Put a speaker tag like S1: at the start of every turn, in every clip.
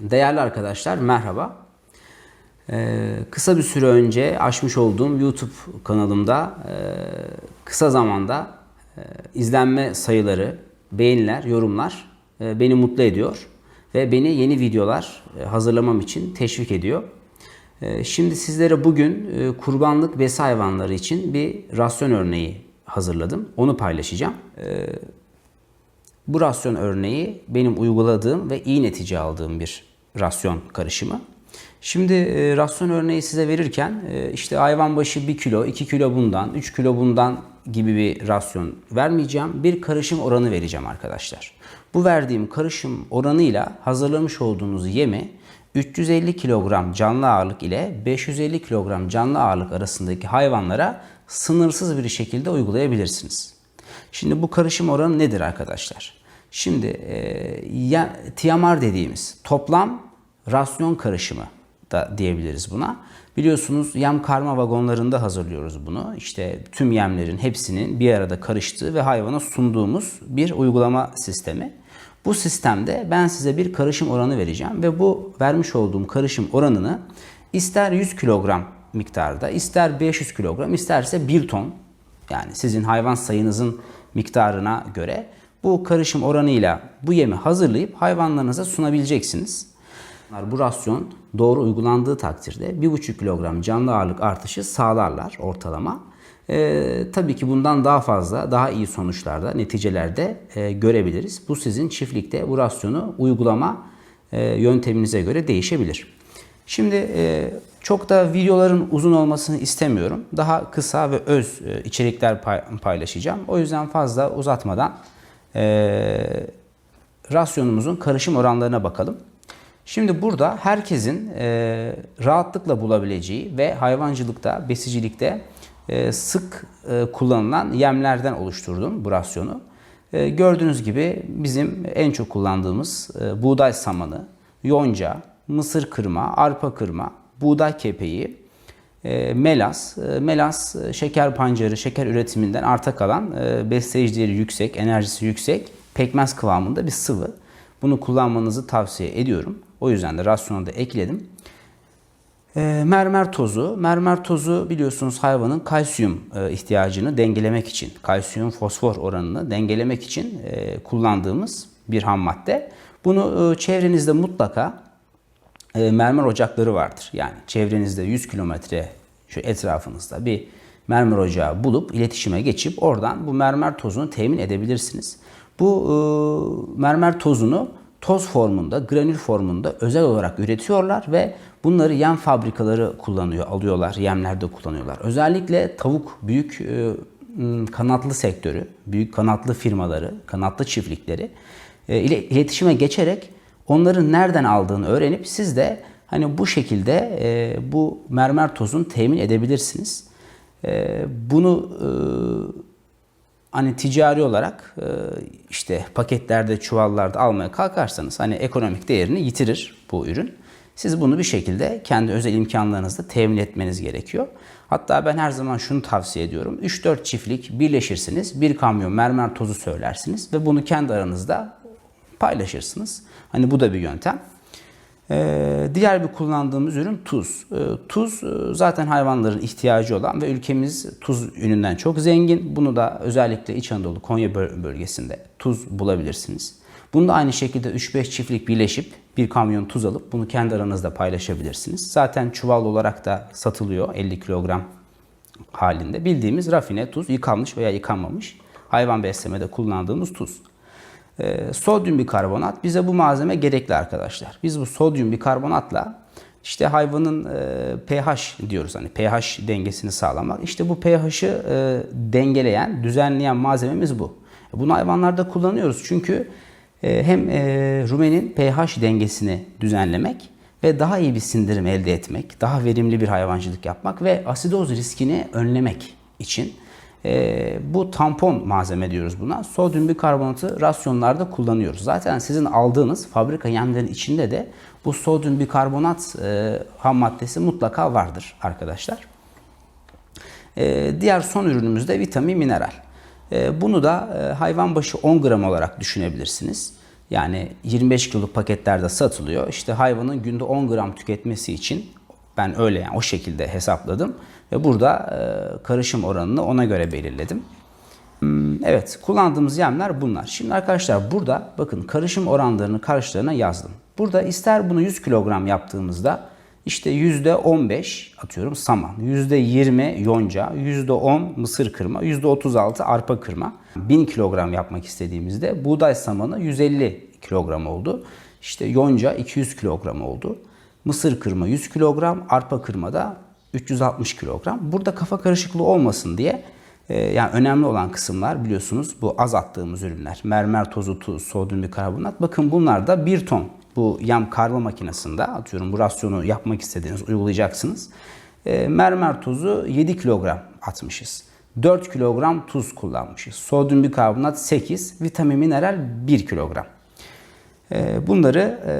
S1: Değerli arkadaşlar merhaba. Ee, kısa bir süre önce açmış olduğum YouTube kanalımda e, kısa zamanda e, izlenme sayıları, beğeniler, yorumlar e, beni mutlu ediyor ve beni yeni videolar e, hazırlamam için teşvik ediyor. E, şimdi sizlere bugün e, kurbanlık besi hayvanları için bir rasyon örneği hazırladım. Onu paylaşacağım. E, bu rasyon örneği benim uyguladığım ve iyi netice aldığım bir rasyon karışımı. Şimdi e, rasyon örneği size verirken e, işte hayvan başı 1 kilo, 2 kilo bundan, 3 kilo bundan gibi bir rasyon vermeyeceğim. Bir karışım oranı vereceğim arkadaşlar. Bu verdiğim karışım oranıyla hazırlamış olduğunuz yemi 350 kilogram canlı ağırlık ile 550 kilogram canlı ağırlık arasındaki hayvanlara sınırsız bir şekilde uygulayabilirsiniz. Şimdi bu karışım oranı nedir arkadaşlar? Şimdi e, ya, TMR dediğimiz toplam rasyon karışımı da diyebiliriz buna. Biliyorsunuz yem karma vagonlarında hazırlıyoruz bunu. İşte tüm yemlerin hepsinin bir arada karıştığı ve hayvana sunduğumuz bir uygulama sistemi. Bu sistemde ben size bir karışım oranı vereceğim ve bu vermiş olduğum karışım oranını ister 100 kilogram miktarda, ister 500 kilogram, isterse 1 ton yani sizin hayvan sayınızın miktarına göre bu karışım oranıyla bu yemi hazırlayıp hayvanlarınıza sunabileceksiniz. Bu rasyon doğru uygulandığı takdirde 1,5 kilogram canlı ağırlık artışı sağlarlar ortalama. Ee, tabii ki bundan daha fazla, daha iyi sonuçlarda, neticelerde e, görebiliriz. Bu sizin çiftlikte bu rasyonu uygulama e, yönteminize göre değişebilir. Şimdi e, çok da videoların uzun olmasını istemiyorum. Daha kısa ve öz e, içerikler pay, paylaşacağım. O yüzden fazla uzatmadan e, rasyonumuzun karışım oranlarına bakalım. Şimdi burada herkesin e, rahatlıkla bulabileceği ve hayvancılıkta, besicilikte e, sık e, kullanılan yemlerden oluşturdum bu rasyonu. E, gördüğünüz gibi bizim en çok kullandığımız e, buğday samanı, yonca, mısır kırma, arpa kırma, buğday kepeği, melas. E, melas e, şeker pancarı, şeker üretiminden arta kalan e, besleyicileri yüksek, enerjisi yüksek, pekmez kıvamında bir sıvı. Bunu kullanmanızı tavsiye ediyorum. O yüzden de rasyona da ekledim. E, mermer tozu. Mermer tozu biliyorsunuz hayvanın kalsiyum e, ihtiyacını dengelemek için, kalsiyum fosfor oranını dengelemek için e, kullandığımız bir ham madde. Bunu e, çevrenizde mutlaka e, mermer ocakları vardır. Yani çevrenizde 100 kilometre şu etrafınızda bir mermer ocağı bulup iletişime geçip oradan bu mermer tozunu temin edebilirsiniz. Bu e, mermer tozunu toz formunda, granül formunda özel olarak üretiyorlar ve bunları yem fabrikaları kullanıyor, alıyorlar, yemlerde kullanıyorlar. Özellikle tavuk büyük e, kanatlı sektörü, büyük kanatlı firmaları, kanatlı çiftlikleri e, ile iletişime geçerek onların nereden aldığını öğrenip siz de hani bu şekilde e, bu mermer tozunu temin edebilirsiniz. E, bunu e, hani ticari olarak e, işte paketlerde, çuvallarda almaya kalkarsanız hani ekonomik değerini yitirir bu ürün. Siz bunu bir şekilde kendi özel imkanlarınızla temin etmeniz gerekiyor. Hatta ben her zaman şunu tavsiye ediyorum. 3-4 çiftlik birleşirsiniz, bir kamyon mermer tozu söylersiniz ve bunu kendi aranızda paylaşırsınız. Hani bu da bir yöntem. Ee, diğer bir kullandığımız ürün tuz. Ee, tuz e, zaten hayvanların ihtiyacı olan ve ülkemiz tuz üründen çok zengin. Bunu da özellikle İç Anadolu, Konya bölgesinde tuz bulabilirsiniz. Bunu da aynı şekilde 3-5 çiftlik birleşip bir kamyon tuz alıp bunu kendi aranızda paylaşabilirsiniz. Zaten çuval olarak da satılıyor 50 kilogram halinde. Bildiğimiz rafine tuz, yıkanmış veya yıkanmamış hayvan beslemede kullandığımız tuz. E, sodyum bikarbonat bize bu malzeme gerekli arkadaşlar. Biz bu sodyum bikarbonatla işte hayvanın e, pH diyoruz hani pH dengesini sağlamak. İşte bu pH'ı e, dengeleyen, düzenleyen malzememiz bu. Bunu hayvanlarda kullanıyoruz çünkü e, hem rumenin pH dengesini düzenlemek ve daha iyi bir sindirim elde etmek, daha verimli bir hayvancılık yapmak ve asidoz riskini önlemek için e, bu tampon malzeme diyoruz buna. Sodyum bikarbonatı rasyonlarda kullanıyoruz. Zaten sizin aldığınız fabrika yemlerin içinde de bu sodyum bikarbonat e, ham maddesi mutlaka vardır arkadaşlar. E, diğer son ürünümüz de vitamin mineral. E, bunu da e, hayvan başı 10 gram olarak düşünebilirsiniz. Yani 25 kiloluk paketlerde satılıyor. İşte hayvanın günde 10 gram tüketmesi için ben öyle yani o şekilde hesapladım. Ve burada e, karışım oranını ona göre belirledim. Hmm, Evet kullandığımız yemler bunlar. Şimdi arkadaşlar burada bakın karışım oranlarını karşılarına yazdım. Burada ister bunu 100 kilogram yaptığımızda işte %15 atıyorum saman, %20 yonca, %10 mısır kırma, %36 arpa kırma. 1000 kilogram yapmak istediğimizde buğday samanı 150 kilogram oldu. İşte yonca 200 kilogram oldu. Mısır kırma 100 kilogram, arpa kırma da 360 kilogram. Burada kafa karışıklığı olmasın diye ee, yani önemli olan kısımlar biliyorsunuz bu az attığımız ürünler. Mermer tozu, tuz, sodyum bikarbonat. Bakın bunlar da 1 ton bu yam karma makinesinde atıyorum bu rasyonu yapmak istediğiniz uygulayacaksınız. Ee, mermer tozu 7 kilogram atmışız. 4 kilogram tuz kullanmışız. Sodyum bikarbonat 8, vitamin mineral 1 kilogram. Ee, Bunları e,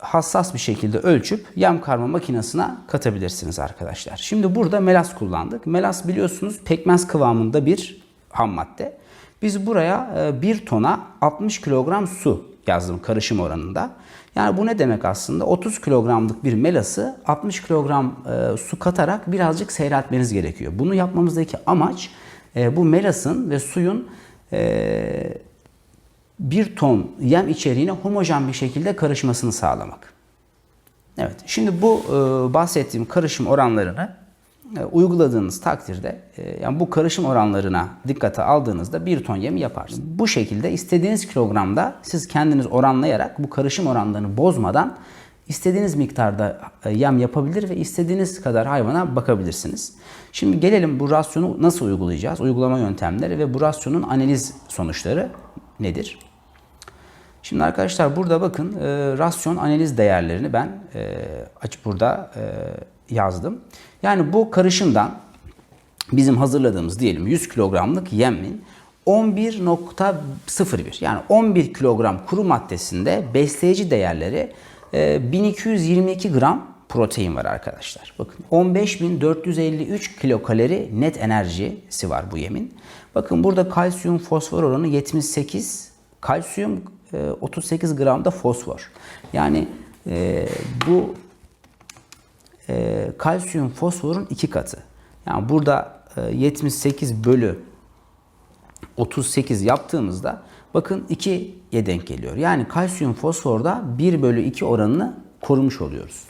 S1: hassas bir şekilde ölçüp yem karma makinesine katabilirsiniz arkadaşlar. Şimdi burada melas kullandık. Melas biliyorsunuz pekmez kıvamında bir ham madde. Biz buraya 1 tona 60 kilogram su yazdım karışım oranında. Yani bu ne demek aslında? 30 kilogramlık bir melası 60 kilogram e, su katarak birazcık seyreltmeniz gerekiyor. Bunu yapmamızdaki amaç e, bu melasın ve suyun e, bir ton yem içeriğine homojen bir şekilde karışmasını sağlamak. Evet, şimdi bu e, bahsettiğim karışım oranlarını e, uyguladığınız takdirde, e, yani bu karışım oranlarına dikkate aldığınızda bir ton yem yaparsınız. Bu şekilde istediğiniz kilogramda siz kendiniz oranlayarak bu karışım oranlarını bozmadan istediğiniz miktarda yem yapabilir ve istediğiniz kadar hayvana bakabilirsiniz. Şimdi gelelim bu rasyonu nasıl uygulayacağız? Uygulama yöntemleri ve bu rasyonun analiz sonuçları nedir? Şimdi arkadaşlar burada bakın e, rasyon analiz değerlerini ben e, açıp burada e, yazdım. Yani bu karışımdan bizim hazırladığımız diyelim 100 kilogramlık yemin 11.01 yani 11 kilogram kuru maddesinde besleyici değerleri e, 1222 gram protein var arkadaşlar. Bakın 15.453 kilokalori net enerjisi var bu yemin. Bakın burada kalsiyum fosfor oranı 78 kalsiyum e, 38 gram da fosfor. Yani e, bu e, kalsiyum fosforun iki katı. Yani burada e, 78 bölü 38 yaptığımızda bakın 2'ye denk geliyor. Yani kalsiyum fosforda 1 bölü 2 oranını korumuş oluyoruz.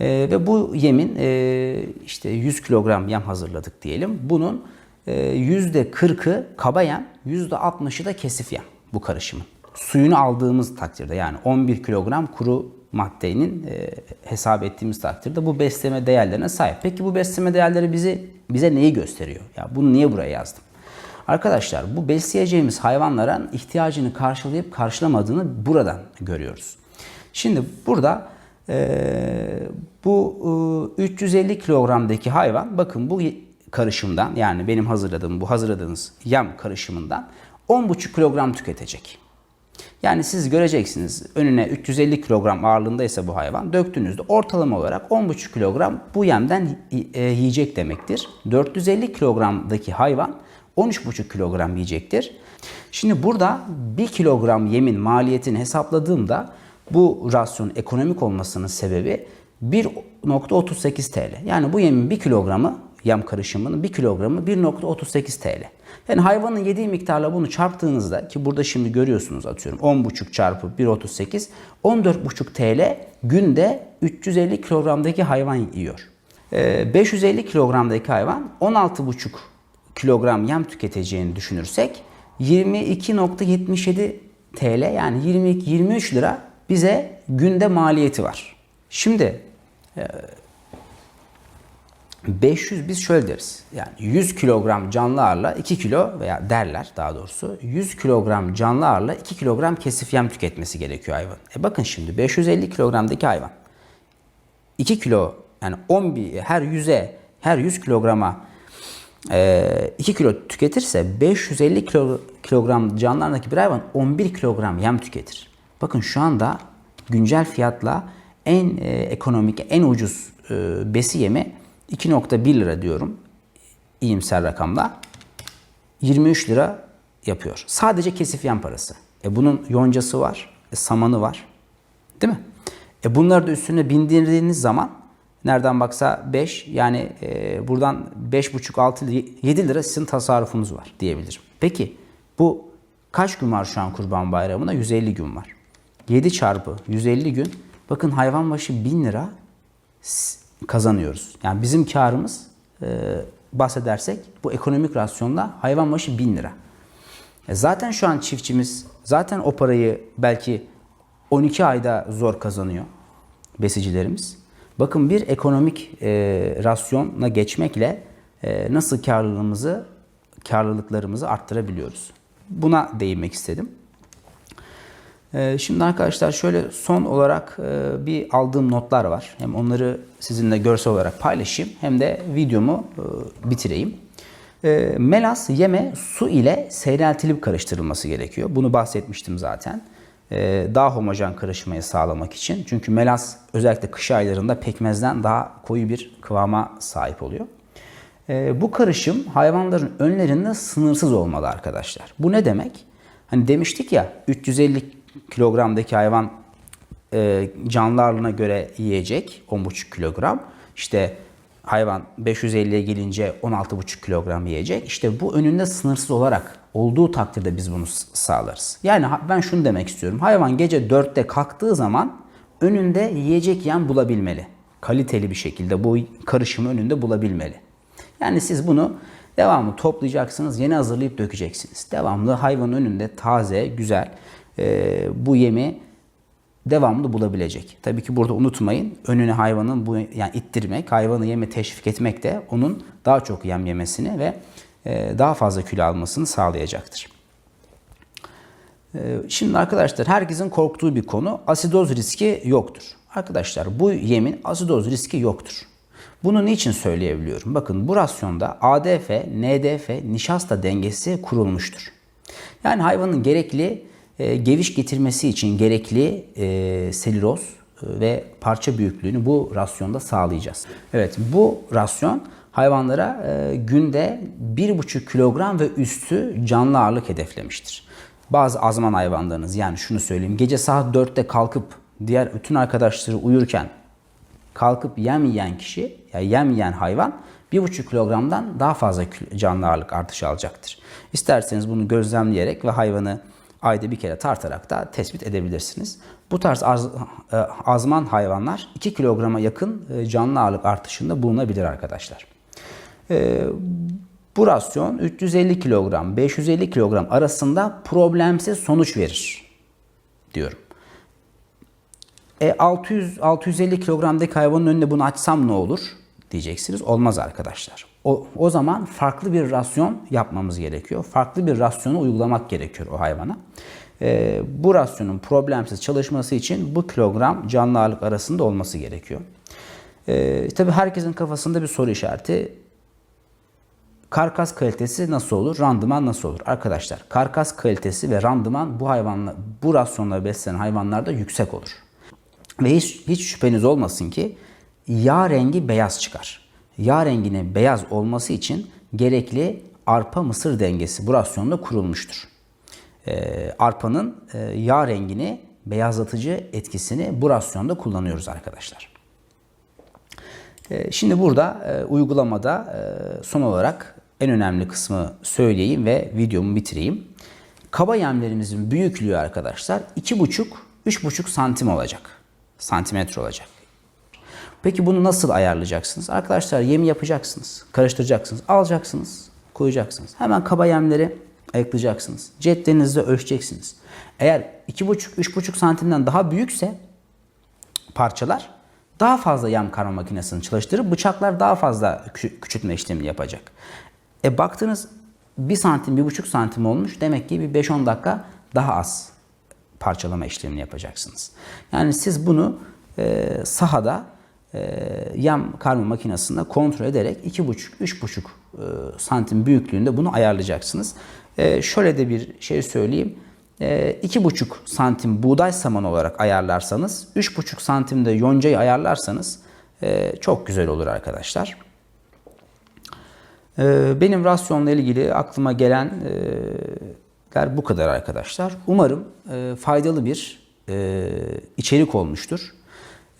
S1: E, ve bu yemin e, işte 100 kilogram yem hazırladık diyelim. Bunun e, %40'ı kaba yem, %60'ı da kesif yem bu karışımın. Suyunu aldığımız takdirde yani 11 kilogram kuru maddenin e, hesap ettiğimiz takdirde bu besleme değerlerine sahip. Peki bu besleme değerleri bizi bize neyi gösteriyor? Ya bunu niye buraya yazdım? Arkadaşlar bu besleyeceğimiz hayvanların ihtiyacını karşılayıp karşılamadığını buradan görüyoruz. Şimdi burada e, bu e, 350 kilogramdaki hayvan bakın bu karışımdan yani benim hazırladığım bu hazırladığınız yem karışımından 10,5 kilogram tüketecek. Yani siz göreceksiniz önüne 350 kilogram ağırlığındaysa bu hayvan döktüğünüzde ortalama olarak 10,5 kilogram bu yemden e, yiyecek demektir. 450 kilogramdaki hayvan 13,5 kilogram yiyecektir. Şimdi burada 1 kilogram yemin maliyetini hesapladığımda bu rasyon ekonomik olmasının sebebi 1.38 TL. Yani bu yemin 1 kilogramı yem karışımının 1 kilogramı 1.38 TL. Yani hayvanın yediği miktarla bunu çarptığınızda ki burada şimdi görüyorsunuz atıyorum 10.5 çarpı 1.38 14.5 TL günde 350 kilogramdaki hayvan yiyor. 550 kilogramdaki hayvan 16.5 kilogram yem tüketeceğini düşünürsek 22.77 TL yani 22 23 lira bize günde maliyeti var. Şimdi 500 biz şöyle deriz. Yani 100 kilogram canlı ağırla 2 kilo veya derler daha doğrusu 100 kilogram canlı ağırla 2 kilogram kesif yem tüketmesi gerekiyor hayvan. E bakın şimdi 550 kilogramdaki hayvan 2 kilo yani 11 her 100'e her 100 kilograma e, 2 kilo tüketirse 550 kilo, kilogram canlılardaki bir hayvan 11 kilogram yem tüketir. Bakın şu anda güncel fiyatla en e, ekonomik, en ucuz e, besi yemi 2.1 lira diyorum iyimser rakamla 23 lira yapıyor. Sadece kesif yan parası. E bunun yoncası var, e samanı var. Değil mi? E bunları da üstüne bindirdiğiniz zaman nereden baksa 5 yani e, buradan 5,5 6 7 lira sizin tasarrufunuz var diyebilirim. Peki bu kaç gün var şu an Kurban Bayramı'na? 150 gün var. 7 çarpı 150 gün bakın hayvan başı 1000 lira kazanıyoruz. Yani bizim karımız e, bahsedersek bu ekonomik rasyonla hayvan başı 1000 lira. E zaten şu an çiftçimiz zaten o parayı belki 12 ayda zor kazanıyor besicilerimiz. Bakın bir ekonomik e, rasyona geçmekle e, nasıl karlılığımızı, karlılıklarımızı arttırabiliyoruz. Buna değinmek istedim. E, şimdi arkadaşlar şöyle son olarak e, bir aldığım notlar var. Hem onları sizinle görsel olarak paylaşayım hem de videomu e, bitireyim. E, melas yeme su ile seyreltilip karıştırılması gerekiyor. Bunu bahsetmiştim zaten. E, daha homojen karışmayı sağlamak için. Çünkü melas özellikle kış aylarında pekmezden daha koyu bir kıvama sahip oluyor. Bu karışım hayvanların önlerinde sınırsız olmalı arkadaşlar. Bu ne demek? Hani demiştik ya 350 kilogramdaki hayvan e, canlı ağırlığına göre yiyecek 10,5 kilogram. İşte hayvan 550'ye gelince 16,5 kilogram yiyecek. İşte bu önünde sınırsız olarak olduğu takdirde biz bunu sağlarız. Yani ben şunu demek istiyorum. Hayvan gece 4'te kalktığı zaman önünde yiyecek yem bulabilmeli. Kaliteli bir şekilde bu karışımı önünde bulabilmeli. Yani siz bunu devamlı toplayacaksınız, yeni hazırlayıp dökeceksiniz. Devamlı hayvanın önünde taze, güzel bu yemi devamlı bulabilecek. Tabii ki burada unutmayın önüne hayvanın bu yani ittirmek, hayvanı yeme teşvik etmek de onun daha çok yem yemesini ve e, daha fazla kilo almasını sağlayacaktır. Ee, Şimdi arkadaşlar herkesin korktuğu bir konu asidoz riski yoktur. Arkadaşlar bu yemin asidoz riski yoktur. Bunu niçin söyleyebiliyorum? Bakın bu rasyonda ADF, NDF, nişasta dengesi kurulmuştur. Yani hayvanın gerekli e, geviş getirmesi için gerekli e, e, ve parça büyüklüğünü bu rasyonda sağlayacağız. Evet bu rasyon hayvanlara e, günde 1,5 kilogram ve üstü canlı ağırlık hedeflemiştir. Bazı azman hayvanlarınız yani şunu söyleyeyim gece saat 4'te kalkıp diğer bütün arkadaşları uyurken kalkıp yem yiyen kişi, yani yem yiyen hayvan 1,5 kilogramdan daha fazla canlı ağırlık artışı alacaktır. İsterseniz bunu gözlemleyerek ve hayvanı ayda bir kere tartarak da tespit edebilirsiniz. Bu tarz az- e, azman hayvanlar 2 kilograma yakın e, canlı ağırlık artışında bulunabilir arkadaşlar. E, bu rasyon 350 kilogram 550 kilogram arasında problemsiz sonuç verir diyorum. E 600 650 kilogramdaki hayvanın önüne bunu açsam ne olur diyeceksiniz. Olmaz arkadaşlar. O, o zaman farklı bir rasyon yapmamız gerekiyor. Farklı bir rasyonu uygulamak gerekiyor o hayvana. E, bu rasyonun problemsiz çalışması için bu kilogram canlı ağırlık arasında olması gerekiyor. E, tabii herkesin kafasında bir soru işareti. Karkas kalitesi nasıl olur? Randıman nasıl olur? Arkadaşlar karkas kalitesi ve randıman bu hayvanla bu rasyonla beslenen hayvanlarda yüksek olur. Ve hiç, hiç şüpheniz olmasın ki yağ rengi beyaz çıkar. Yağ renginin beyaz olması için gerekli arpa mısır dengesi bu rasyonda kurulmuştur. Ee, arpanın e, yağ rengini beyazlatıcı etkisini bu rasyonda kullanıyoruz arkadaşlar. Ee, Şimdi burada e, uygulamada e, son olarak en önemli kısmı söyleyeyim ve videomu bitireyim. Kaba yemlerimizin büyüklüğü arkadaşlar 2,5-3,5 santim olacak. Santimetre olacak. Peki bunu nasıl ayarlayacaksınız? Arkadaşlar yemi yapacaksınız, karıştıracaksınız, alacaksınız, koyacaksınız. Hemen kaba yemleri ayıklayacaksınız. Cetvelinizde ölçeceksiniz. Eğer 2,5-3,5 santimden daha büyükse parçalar daha fazla yem karma makinesini çalıştırıp bıçaklar daha fazla küçü- küçültme işlemini yapacak. E baktınız 1 santim, 1,5 santim olmuş. Demek ki bir 5-10 dakika daha az parçalama işlemini yapacaksınız. Yani siz bunu e, sahada e, yem karma makinesinde kontrol ederek 2,5-3,5 e, santim büyüklüğünde bunu ayarlayacaksınız. E, şöyle de bir şey söyleyeyim. E, 2,5 santim buğday samanı olarak ayarlarsanız, 3,5 santimde yoncayı ayarlarsanız e, çok güzel olur arkadaşlar. Benim rasyonla ilgili aklıma gelen e, bu kadar arkadaşlar. Umarım faydalı bir içerik olmuştur.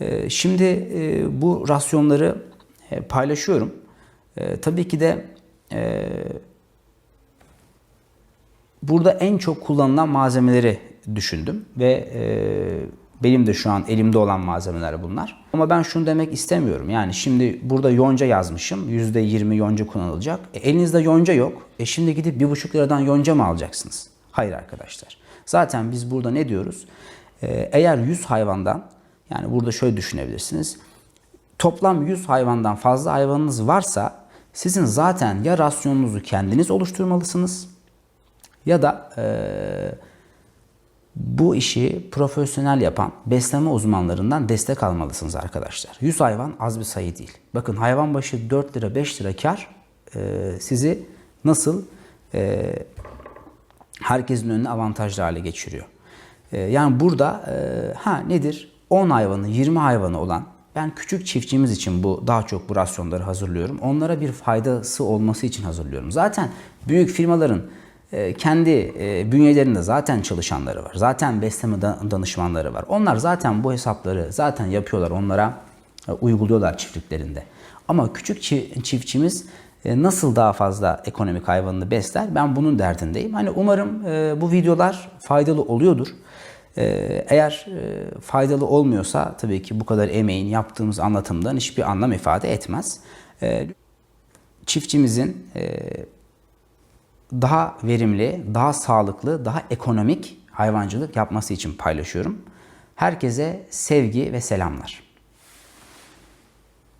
S1: E, şimdi e, bu rasyonları e, paylaşıyorum. E, tabii ki de e, burada en çok kullanılan malzemeleri düşündüm ve benim de şu an elimde olan malzemeler bunlar. Ama ben şunu demek istemiyorum. Yani şimdi burada yonca yazmışım. %20 yonca kullanılacak. E, elinizde yonca yok. E şimdi gidip 1,5 liradan yonca mı alacaksınız? Hayır arkadaşlar. Zaten biz burada ne diyoruz? Eğer 100 hayvandan yani burada şöyle düşünebilirsiniz. Toplam 100 hayvandan fazla hayvanınız varsa sizin zaten ya rasyonunuzu kendiniz oluşturmalısınız ya da eee bu işi profesyonel yapan besleme uzmanlarından destek almalısınız arkadaşlar. 100 hayvan az bir sayı değil. Bakın hayvan başı 4 lira 5 lira kar e, sizi nasıl e, herkesin önüne avantajlı hale geçiriyor. E, yani burada e, ha nedir? 10 hayvanı 20 hayvanı olan ben küçük çiftçimiz için bu daha çok bu rasyonları hazırlıyorum. Onlara bir faydası olması için hazırlıyorum. Zaten büyük firmaların e, kendi e, bünyelerinde zaten çalışanları var. Zaten besleme danışmanları var. Onlar zaten bu hesapları zaten yapıyorlar. Onlara e, uyguluyorlar çiftliklerinde. Ama küçük çiftçimiz nasıl daha fazla ekonomik hayvanını besler? Ben bunun derdindeyim. Hani umarım bu videolar faydalı oluyordur. Eğer faydalı olmuyorsa tabii ki bu kadar emeğin yaptığımız anlatımdan hiçbir anlam ifade etmez. Çiftçimizin daha verimli, daha sağlıklı, daha ekonomik hayvancılık yapması için paylaşıyorum. Herkese sevgi ve selamlar.